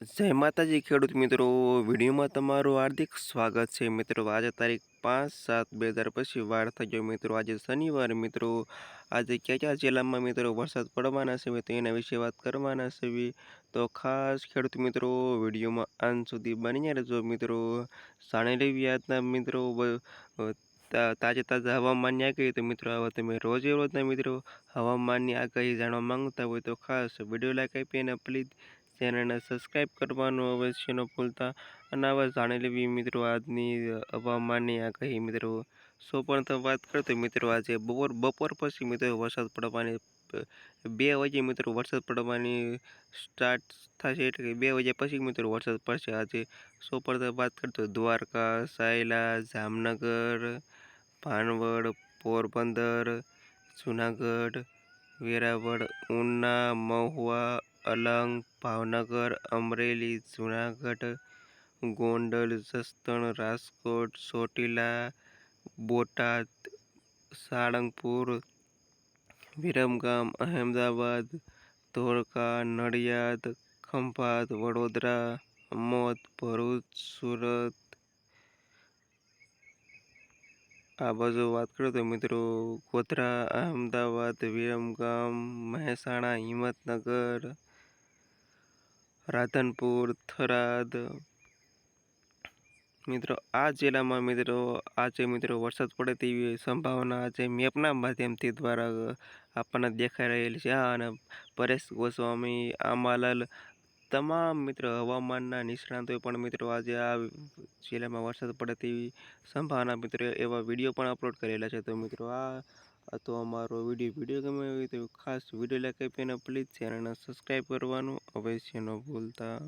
જય માતાજી, ખેડૂત મિત્રો. વિડીયોમાં તમારું હાર્દિક સ્વાગત છે. મિત્રો, આજે તારીખ પાંચ સાત બે હજાર પછી વાર થઈ ગયો. મિત્રો, આજે શનિવાર. મિત્રો, આજે કયા કયા જિલ્લામાં મિત્રો વરસાદ પડવાના છે? તો એના વિશે વાત કરવાના છે. તો ખાસ ખેડૂત મિત્રો, વિડીયોમાં અંત સુધી બની રહેજો. મિત્રો જાણી લેવી આજના મિત્રો તાજે તાજા હવામાનની આગાહી. તો મિત્રો, આવા તમે રોજે રોજના મિત્રો, હવામાનની આગાહી જાણવા માંગતા હોય તો ખાસ વીડિયો લાઈક આપી અને પ્લીઝ ચેનલને સબસ્ક્રાઈબ કરવાનું અવશ્ય ન ભૂલતા. અને આવા જાણી લેવી મિત્રો આજની હવામાનની આગાહી મિત્રો. સો પણ વાત કરતો મિત્રો આજે બપોર બપોર પછી મિત્રો વરસાદ પડવાની બે વાગે મિત્રો વરસાદ પડવાની સ્ટાર્ટ થશે એટલે કે બે વાગ્યા પછી મિત્રો વરસાદ પડશે આજે. સો પર વાત કરતો દ્વારકા, સાયલા, જામનગર, ભાનવડ, પોરબંદર, જુનાગઢ, વેરાવળ, ઉના, મહુવા અલંગ, ભાવનગર, અમરેલી, જુનાગઢ, ગોંડલ, જસદણ, રાજકોટ, ચોટીલા, બોટાદ, સાળંગપુર, વિરમગામ, અહેમદાબાદ, ધોળકા, નડિયાદ, ખંભાત, વડોદરા, અમોદ, ભરૂચ, સુરત. આ બાજુ વાત કરું તો મિત્રો ગોધરા, અહેમદાબાદ, વિરમગામ, મહેસાણા, હિંમતનગર રાધનપુર, થરાદ. મિત્રો, આ જિલ્લામાં મિત્રો આજે મિત્રો વરસાદ પડે તેવી સંભાવના આજે મેપના માધ્યમથી દ્વારા આપણને દેખાઈ રહેલી છે. અને પરેશ ગોસ્વામી, આમાલાલ તમામ મિત્રો હવામાનના નિષ્ણાતોએ પણ મિત્રો આજે આ જિલ્લામાં વરસાદ પડે તેવી સંભાવના મિત્રો એવા વીડિયો પણ અપલોડ કરેલા છે. તો મિત્રો તો અમારો વીડિયો વીડિયો ગમે હોય તો ખાસ વીડિયો લાઈક આપીને પ્લીઝ ચેનલને સબસ્ક્રાઈબ કરવાનું, અવશ્ય ન ભૂલતા.